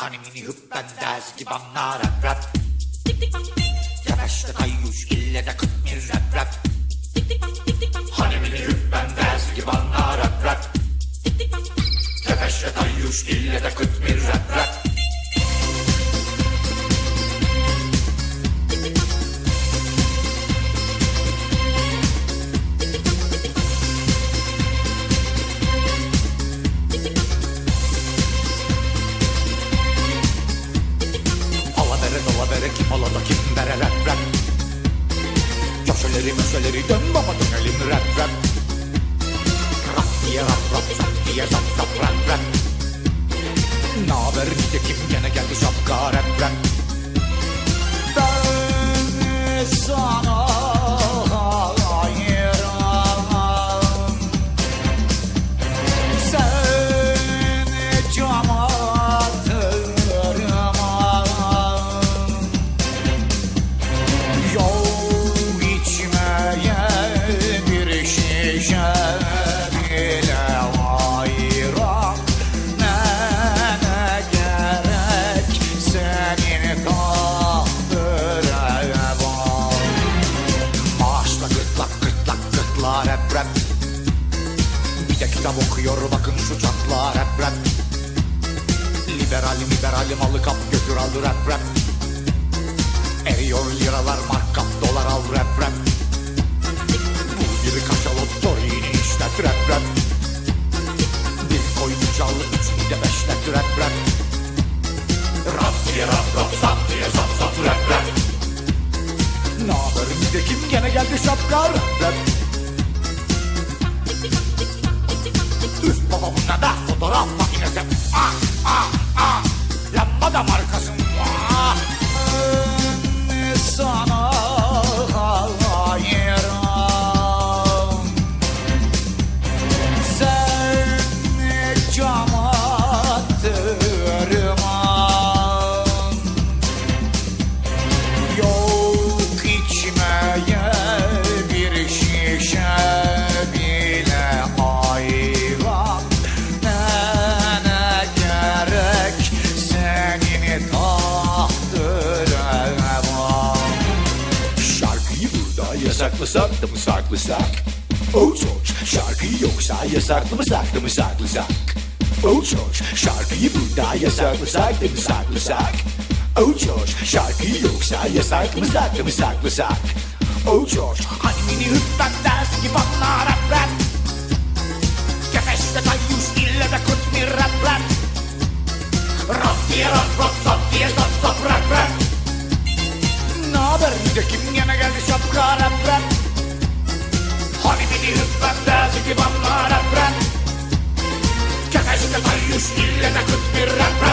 Hani mini hüppen ders gibi bana rap rap. Yavaşta kayış ille de kıt mir rap rap. Hani mini hüppen ders gibi bana rap rap. Yavaşta kayış ille de kıt mir rap rap kim ala da kim bere rap rap? Köşeleri möşeleri dön baba dönelim rap rap. Rap diye rap rap zap diye zap zap rap rap gırtlar hep rap. Bir de kitap okuyor bakın şu çatlar hep rap. Liberalim liberalim alı kap götür al rap rap. Eriyor liralar markap dolar al rap rap. Bu bir kaşalo torini işlet rap rap. Bir koyun çalı üçünü de beşlet rap rap. Rap diye rap rap sap diye sap sap rap rap. Naber de kim gene geldi şapka rap rap দামার কাছে burada yasaklasak da mı saklasak? Oh çok şarkıyı yoksa yasaklamasak da mı saklasak? Oh çok şarkıyı burada yasaklasak da mı saklasak? Oh çok şarkıyı yoksa yasaklamasak da mı saklasak? Oh çok hani mini hüppen ders gibi bana rap rap Kefeste kayyus ille de kut mi rap rap diye rap rap sap diye sap sap rap rap Naber de kim hıtlakta ziki bamma rap rap Kaka jika bayuş ille nakut bir rap rap